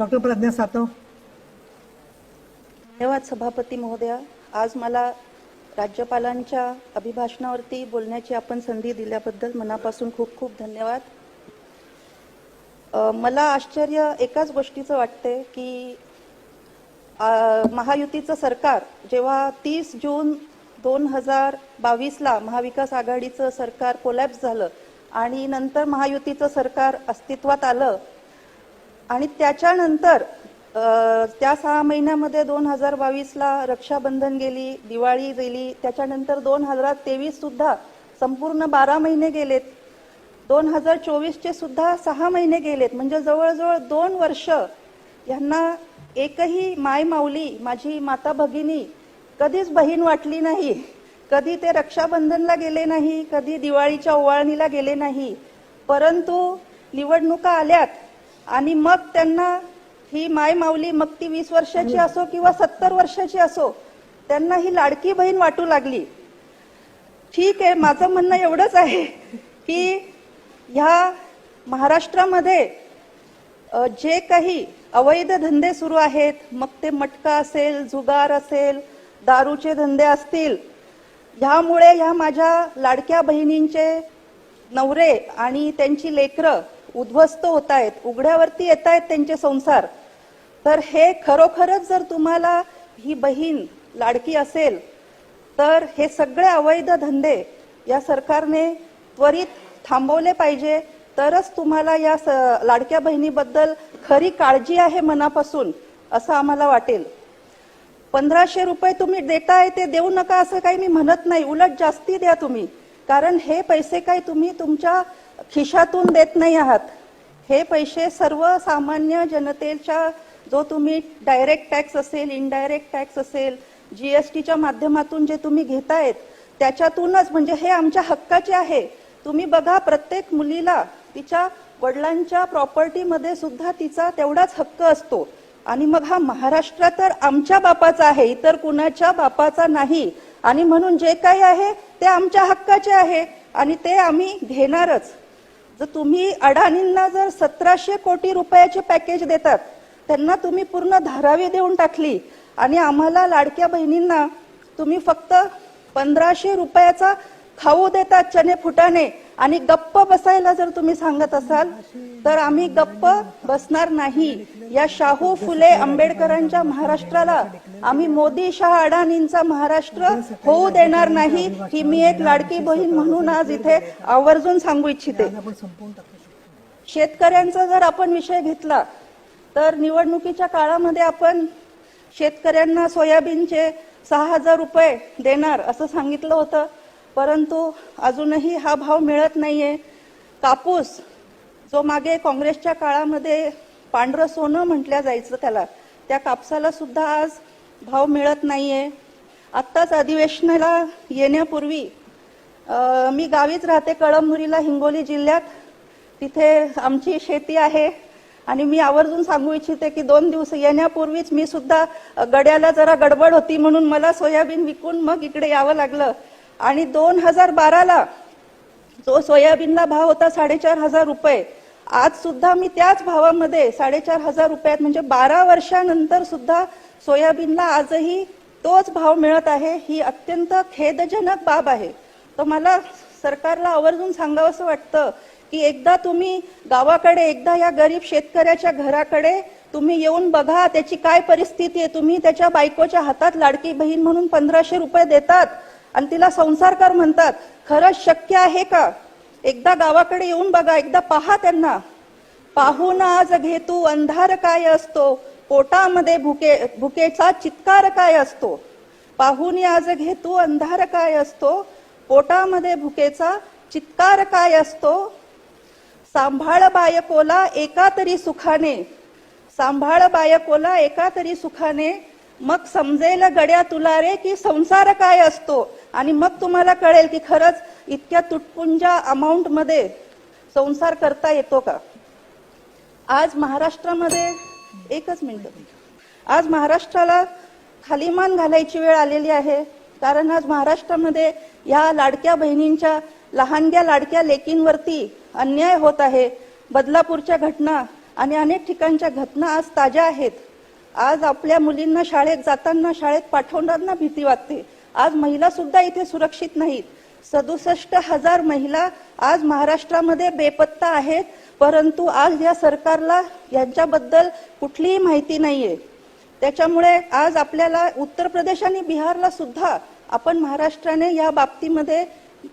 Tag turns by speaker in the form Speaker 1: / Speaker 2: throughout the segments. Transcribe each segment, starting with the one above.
Speaker 1: Doctor Pragya Satav.
Speaker 2: धन्यवाद सभापती महोदया. आज मला राज्यपालांच्या अभिभाषणावरती बोलण्याची आपण संधी दिल्याबद्दल मनापासून खूप खूप धन्यवाद. मला आश्चर्य एकाच गोष्टीचं वाटते की महायुतीचं सरकार जेव्हा तीस जून दोन हजार बावीसला महाविकास आघाडीचं सरकार कोलॅप्स झालं आणि नंतर महायुतीचं सरकार अस्तित्वात आलं आणि त्याच्यानंतर त्या सहा महिन्यामध्ये दोन हजार बावीसला रक्षाबंधन गेली दिवाळी गेली त्याच्यानंतर दोन हजार तेवीस सुद्धा संपूर्ण बारा महिने गेलेत. दोन हजार चोवीसचे सुद्धा सहा महिने गेलेत. म्हणजे जवळजवळ दोन वर्ष यांना एकही माय माऊली माझी माता भगिनी कधीच बहीण वाटली नाही. कधी ते रक्षाबंधनला गेले नाही कधी दिवाळीच्या ओवाळणीला गेले नाही. परंतु निवडणुका आल्यात. आणि मग त्यांना ही माय माऊली मग ती वीस वर्षाची असो किंवा सत्तर वर्षाची असो त्यांना ही लाडकी बहीण वाटू लागली. ठीक आहे माझं म्हणणं एवढंच आहे की ह्या महाराष्ट्रामध्ये जे काही अवैध धंदे सुरू आहेत मग ते मटका असेल जुगार असेल दारूचे धंदे असतील ह्यामुळे ह्या माझ्या लाडक्या बहिणींचे नवरे आणि त्यांची लेकरं उद्ध्वस्त होत आहेत उघड्यावरती येत आहेत त्यांचे संसार. तर हे खरोखरच जर तुम्हाला ही बहीण लाडकी असेल तर हे सगळे अवैध धंदे या सरकारने त्वरित थांबवले पाहिजे. तरच तुम्हाला या स- लाडक्या बहिणीबद्दल खरी काळजी आहे मनापासून असं आम्हाला वाटेल. पंधराशे रुपये तुम्ही देताय ते देऊ नका असं काही मी म्हणत नाही. उलट जास्ती द्या तुम्ही. कारण हे पैसे काय तुम्ही तुमच्या खिशातून देत नाही आहात. हे पैसे सर्वसामान्य जनतेच्या जो तुम्ही डायरेक्ट टॅक्स असेल इनडायरेक्ट टॅक्स असेल जी एस टीच्या माध्यमातून जे तुम्ही घेतायत त्याच्यातूनच म्हणजे हे आमच्या हक्काचे आहे. तुम्ही बघा प्रत्येक मुलीला तिच्या वडिलांच्या प्रॉपर्टीमध्ये सुद्धा तिचा तेवढाच हक्क असतो. आणि मग हा महाराष्ट्र तर आमच्या बापाचा आहे इतर कुणाच्या बापाचा नाही. आणि म्हणून जे काही आहे ते आमच्या हक्काचे आहे आणि ते आम्ही घेणारच. जर तुम्ही अडाणींना जर सतराशे कोटी रुपयाचे पॅकेज देतात त्यांना तुम्ही पूर्ण धारावी देऊन टाकली आणि आम्हाला लाडक्या बहिणींना तुम्ही फक्त पंधराशे रुपयाचा खाऊ देतात चणे फुटाने आणि गप्प बसायला जर तुम्ही सांगत असाल तर आम्ही गप्प बसणार नाही. या शाहू फुले आंबेडकरांच्या महाराष्ट्राला आम्ही मोदी शाह अडाणींचा महाराष्ट्र होऊ देणार नाही ही मी एक लाडकी बहीण म्हणून आज इथे आवर्जून सांगू इच्छिते. शेतकऱ्यांचा जर आपण विषय घेतला तर निवडणुकीच्या काळामध्ये आपण शेतकऱ्यांना सोयाबीनचे सहा हजार रुपये देणार असं सांगितलं होतं. परंतु अजूनही हा भाव मिळत नाहीये. कापूस जो मागे काँग्रेसच्या काळामध्ये पांढरं सोनं म्हटल्या जायचं त्याला त्या कापसाला सुद्धा आज भाव मिळत नाहीये. आत्ताच अधिवेशनाला येण्यापूर्वी मी गावीच राहते कळमनुरीला हिंगोली जिल्ह्यात. तिथे आमची शेती आहे आणि मी आवर्जून सांगू इच्छिते की दोन दिवस येण्यापूर्वीच मी सुद्धा गड्याला जरा गडबड होती म्हणून मला सोयाबीन विकून मग इकडे यावं लागलं. आणि दोन हजार बाराला जो सोयाबीनला भाव होता साडेचार हजार रुपये आज सुद्धा मी त्याच भावामध्ये साडेचार हजार रुपयात म्हणजे बारा वर्षानंतर सुद्धा सोयाबीनला आजही तोच भाव मिळत आहे ही अत्यंत खेदजनक बाब आहे. तर मला सरकारला आवर्जून सांगावंसं वाटतं की एकदा तुम्ही गावाकडे एकदा या गरीब शेतकऱ्याच्या घराकडे तुम्ही येऊन बघा त्याची काय परिस्थिती आहे. तुम्ही त्याच्या बायकोच्या हातात लाडकी बहीण म्हणून पंधराशे रुपये देतात आणि तिला संसारकार म्हणतात खरंच शक्य आहे का? एकदा गावाकडे येऊन बघा एकदा पहा त्यांना. पाहून आज घेतू अंधार काय असतो पोटामध्ये भुके भुकेचा चित्कार काय असतो? पाहून आज घेतू अंधार काय असतो पोटामध्ये भुकेचा चित्कार काय असतो? सांभाळ बायकोला एका तरी सुखाने सांभाळ बायकोला एका तरी सुखाने मग समजेल गड्या तुला रे की संसार काय असतो? आणि मग तुम्हाला कळेल की खरंच इतक्या तुटपुंजा अमाऊंटमध्ये संसार करता येतो का? आज महाराष्ट्रामध्ये एकच मिनिट. आज महाराष्ट्राला खालीमान घालायची वेळ आलेली आहे. कारण आज महाराष्ट्रामध्ये या लाडक्या बहिणींच्या लहानग्या लाडक्या लेकींवरती अन्याय होत आहे. बदलापूरच्या घटना आणि अनेक ठिकाणच्या घटना आज ताज्या आहेत. आज आपल्या मुलींना शाळेत जाताना शाळेत पाठवताना भीती वाटते. आज महिला सुद्धा इथे सुरक्षित नाहीत. सदुसष्ट हजार महिला आज महाराष्ट्रामध्ये बेपत्ता आहेत परंतु आज या सरकारला यांच्याबद्दल कुठलीही माहिती नाहीये. त्याच्यामुळे आज आपल्याला उत्तर प्रदेश आणि बिहारला सुद्धा आपण महाराष्ट्राने या बाबतीमध्ये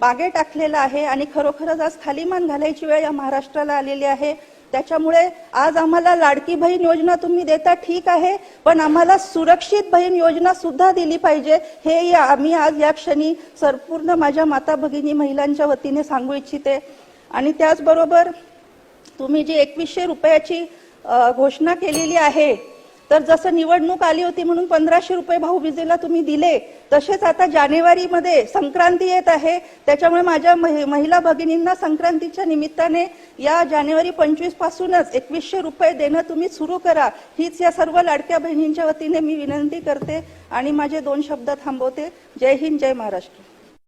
Speaker 2: मागे टाकलेलं आहे आणि खरोखरच आज खालीमान घालायची वेळ या महाराष्ट्राला आलेली आहे. त्याच्यामुळे आज आम्हाला लाडकी बहीण योजना तुम्ही देता ठीक आहे पण आम्हाला सुरक्षित बहीण योजना सुद्धा दिली पाहिजे. हे या- आम्ही आज या क्षणी संपूर्ण माझ्या माता भगिनी महिलांच्या वतीने सांगू इच्छिते. आणि त्याचबरोबर तुम्ही जी एकवीसशे रुपयाची घोषणा केलेली आहे तर जसं निवडणूक आली होती म्हणून पंधराशे रुपये भाऊबीजेला तुम्ही दिले तसेच आता जानेवारीमध्ये संक्रांती येत आहे. त्याच्यामुळे माझ्या महि- महिला भगिनींना संक्रांतीच्या निमित्ताने या जानेवारी पंचवीस पासूनच एकवीसशे रुपये देणं तुम्ही सुरू करा. हीच या सर्व लाडक्या बहिणींच्या वतीने मी विनंती करते आणि माझे दोन शब्द थांबवते. जय हिंद जय महाराष्ट्र.